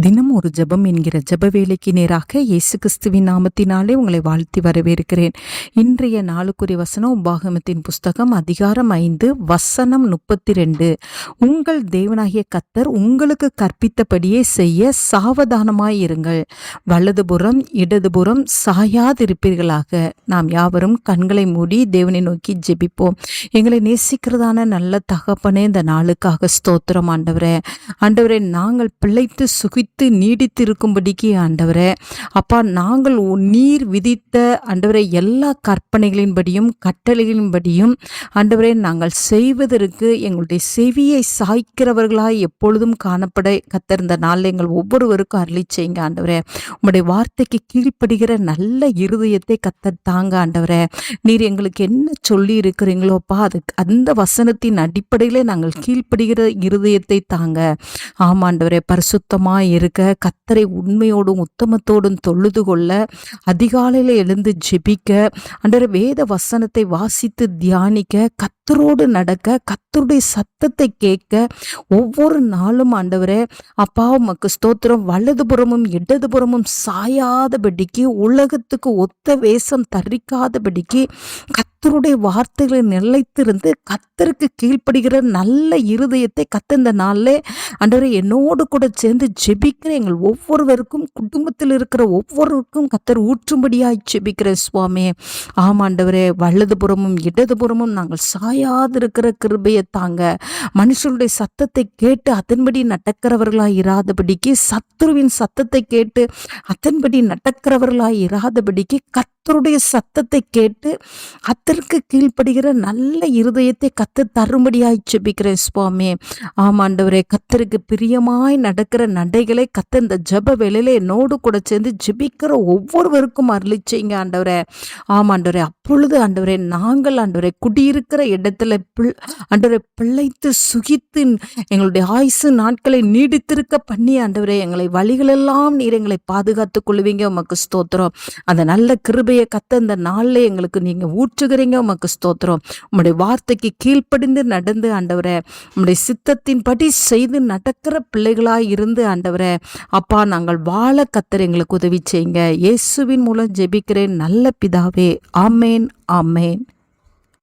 தினம் ஒரு ஜெபம் என்கிற ஜப வேலைக்கு நேராக இயேசு கிறிஸ்துவின் நாமத்தினாலே உங்களை வாழ்த்தி வரவேற்கிறேன். இன்றைய நாளுக்குரிய வசனம் உபாகமத்தின் புஸ்தகம் அதிகாரம் ஐந்து வசனம் முப்பத்தி ரெண்டு உங்கள் தேவனாகிய கத்தர் உங்களுக்கு கற்பித்தபடியே செய்ய சாவதானமாயிருங்கள் வலதுபுறம் இடதுபுறம் சாயாதிருப்பீர்களாக. நாம் யாவரும் கண்களை மூடி தேவனை நோக்கி ஜெபிப்போம். எங்களை நேசிக்கிறதான நல்ல தகப்பனே இந்த நாளுக்காக ஸ்தோத்திரம் ஆண்டவரே. ஆண்டவரே நாங்கள் பிழைத்து சுகி நீடித்து இருக்கும்படிக்கு ஆண்டவரே அப்பா நாங்கள் நீர் விதித்த ஆண்டவரே எல்லா கற்பனைகளின்படியும் கட்டளைகளின்படியும் ஆண்டவரே நாங்கள் செய்வதற்கு எங்களுடைய செவியை சாய்க்கிறவர்களாய் எப்பொழுதும் காணப்பட கத்திருந்த நாளில் எங்கள் ஒவ்வொருவருக்கும் அருளி செய்யுங்க ஆண்டவரே. உங்களுடைய வார்த்தைக்கு கீழ்ப்படுகிற நல்ல இருதயத்தை கத்தர் தாங்க ஆண்டவரே. நீர் எங்களுக்கு என்ன சொல்லி இருக்கிறீங்களோப்பா அது அந்த வசனத்தின் அடிப்படையிலே நாங்கள் கீழ்ப்படுகிற இருதயத்தை தாங்க. ஆமாண்டவரே பரிசுத்தமாக இருக்க கத்தரை உண்மையோடும் உத்தமத்தோடும் தொழுது கொள்ள அதிகாலையில் எழுந்து ஜெபிக்க ஆண்டவரே வேத வசனத்தை வாசித்து தியானிக்க கத்தரோடு நடக்க கத்தருடைய சத்தத்தை கேட்க ஒவ்வொரு நாளும் ஆண்டவரே அப்பா உமக்கு ஸ்தோத்திரம். வலதுபுறமும் இடதுபுறமும் சாயாதபடிக்கு உலகத்துக்கு ஒத்த வேஷம் தரிக்காதபடிக்கு கத்தருடைய வார்த்தைகளை நிலைத்திருந்து கத்தருக்கு கீழ்ப்படுகிற நல்ல இருதயத்தை கத்த இந்த நாளில் ஆண்டவரே என்னோடு கூட சேர்ந்து ஜெபிக்கிற எங்கள் ஒவ்வொருவருக்கும் குடும்பத்தில் இருக்கிற ஒவ்வொருவருக்கும் கத்தர் ஊற்றும்படியாய் ஜெபிக்கிற சுவாமி. ஆமாண்டவரே வலதுபுறமும் இடதுபுறமும் நாங்கள் சாயாதிருக்கிற கிருபையை தாங்க. மனுஷருடைய சத்தத்தை கேட்டு அதன்படி நடக்கிறவர்களாய் இராதபடிக்கு சத்துருவின் சத்தத்தை கேட்டு அதன்படி நடக்கிறவர்களாய் இராதபடிக்கு கத் கத்தருடைய சத்தத்தை கேட்டு அதற்கு கீழ்ப்படுகிற நல்ல இருதயத்தை கத்து தரும்படியாய் ஜெபிக்கிறேன் சுவாமி. ஆமாண்டவரே கத்தருக்கு பிரியமாய் நடக்கிற நடைகளை கத்த இந்த ஜெப வேலையில என்னோடு கூட சேர்ந்து ஜெபிக்கிற ஒவ்வொருவருக்கும் அருளிச்சிங்க ஆண்டவரே. ஆமாண்டவரே அப்பொழுது ஆண்டவரே நாங்கள் ஆண்டவரே குடியிருக்கிற இடத்துல பிள் ஆண்டவரே பிழைத்து சுகித்து எங்களுடைய ஆயுசு நாட்களை நீடித்திருக்க பண்ணி ஆண்டவரே எங்களை வழிகளெல்லாம் நீர் எங்களை பாதுகாத்துக் கொள்வீங்க உமக்கு ஸ்தோத்திரம். அந்த நல்ல கிருபையை கத்த அந்த நாளில் எங்களுக்கு நீங்கள் ஊற்றுகிறீங்க உமக்கு ஸ்தோத்திரம். உம்முடைய வார்த்தைக்கு கீழ்ப்படிந்து நடந்து ஆண்டவரே உம்முடைய சித்தத்தின்படி செய்து நடக்கிற பிள்ளைகளாய் இருந்து ஆண்டவரே அப்பா நாங்கள் வாழ கத்தர் எங்களுக்கு உதவி செய்யுங்க. இயேசுவின் மூலம் ஜெபிக்கிறேன். நல்ல பிதாவே. ஆமேன். ஆமேன்